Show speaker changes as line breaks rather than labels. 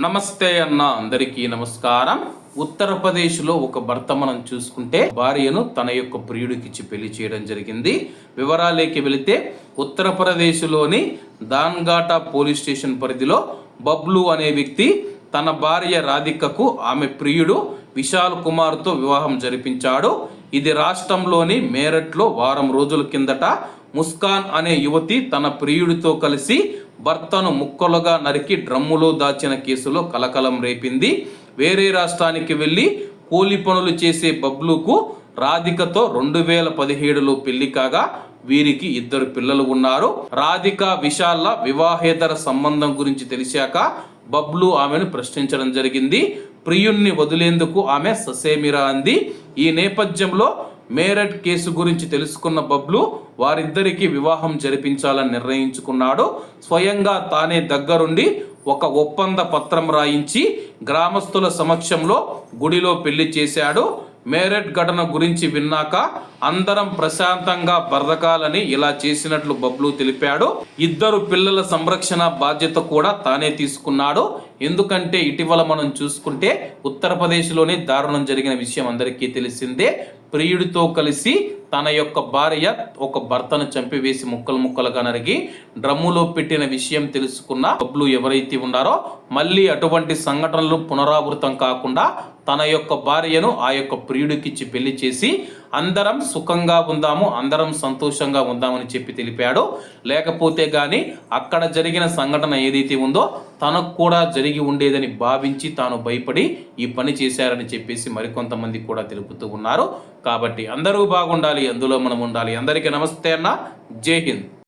నమస్తే అన్న అందరికీ నమస్కారం. ఉత్తరప్రదేశ్లో ఒక భర్త మనం చూసుకుంటే భార్యను తన యొక్క ప్రియుడికిచ్చి పెళ్ళి చేయడం జరిగింది. వివరాలేకి వెళితే ఉత్తరప్రదేశ్లోని దాన్ఘాటా పోలీస్ స్టేషన్ పరిధిలో బబ్లు అనే వ్యక్తి తన భార్య రాధికకు ఆమె ప్రియుడు విశాల్ కుమార్తో వివాహం జరిపించాడు. ఇది రాష్ట్రంలోని మేరట్లో వారం రోజుల కిందట ముస్కాన్ అనే యువతి తన ప్రియుడితో కలిసి భర్తను ముక్కలుగా నరికి డ్రమ్ములో దాచిన కేసులో కలకలం రేపింది. వేరే రాష్ట్రానికి వెళ్ళి కూలి పనులు చేసే బబ్లుకు రాధికతో రెండు వేల పదిహేడులో పెళ్ళి కాగా వీరికి ఇద్దరు పిల్లలు ఉన్నారు. రాధిక విశాల వివాహేతర సంబంధం గురించి తెలిసాక బబ్లు ఆమెను ప్రశ్నించడం జరిగింది. ప్రియుణ్ణి వదిలేందుకు ఆమె ససేమిరా అంది. ఈ నేపథ్యంలో మేరట్ కేసు గురించి తెలుసుకున్న బబ్లు వారిద్దరికీ వివాహం జరిపించాలని నిర్ణయించుకున్నాడు. స్వయంగా తానే దగ్గరుండి ఒక ఒప్పంద పత్రం రాయించి గ్రామస్తుల సమక్షంలో గుడిలో పెళ్ళి చేశాడు. మేరట్ ఘటన గురించి విన్నాక అందరం ప్రశాంతంగా బ్రతకాలని ఇలా చేసినట్లు బబ్లు తెలిపాడు. ఇద్దరు పిల్లల సంరక్షణ బాధ్యత కూడా తానే తీసుకున్నాడు. ఎందుకంటే ఇటీవల మనం చూసుకుంటే ఉత్తరప్రదేశ్లోనే దారుణం జరిగిన విషయం అందరికీ తెలిసిందే. ప్రియుడితో కలిసి తన యొక్క భార్య ఒక భర్తను చంపివేసి ముక్కలు ముక్కలుగా నరిగి డ్రమ్ములో పెట్టిన విషయం తెలుసుకున్న బబ్లు ఎవరైతే ఉన్నారో మళ్ళీ అటువంటి సంఘటనలు పునరావృతం కాకుండా తన యొక్క భార్యను ఆ యొక్క ప్రియుడికిచ్చి పెళ్ళి చేసి అందరం సుఖంగా ఉందాము అందరం సంతోషంగా ఉందామని చెప్పి తెలిపాడు. లేకపోతే కానీ అక్కడ జరిగిన సంఘటన ఏదైతే ఉందో తనకు కూడా జరిగి ఉండేదని భావించి తాను భయపడి ఈ పని చేశారని చెప్పేసి మరికొంతమంది కూడా తెలుపుతూ ఉన్నారు. కాబట్టి అందరూ బాగుండాలి అందులో మనం ఉండాలి. అందరికీ నమస్తే అన్న. జై హింద్.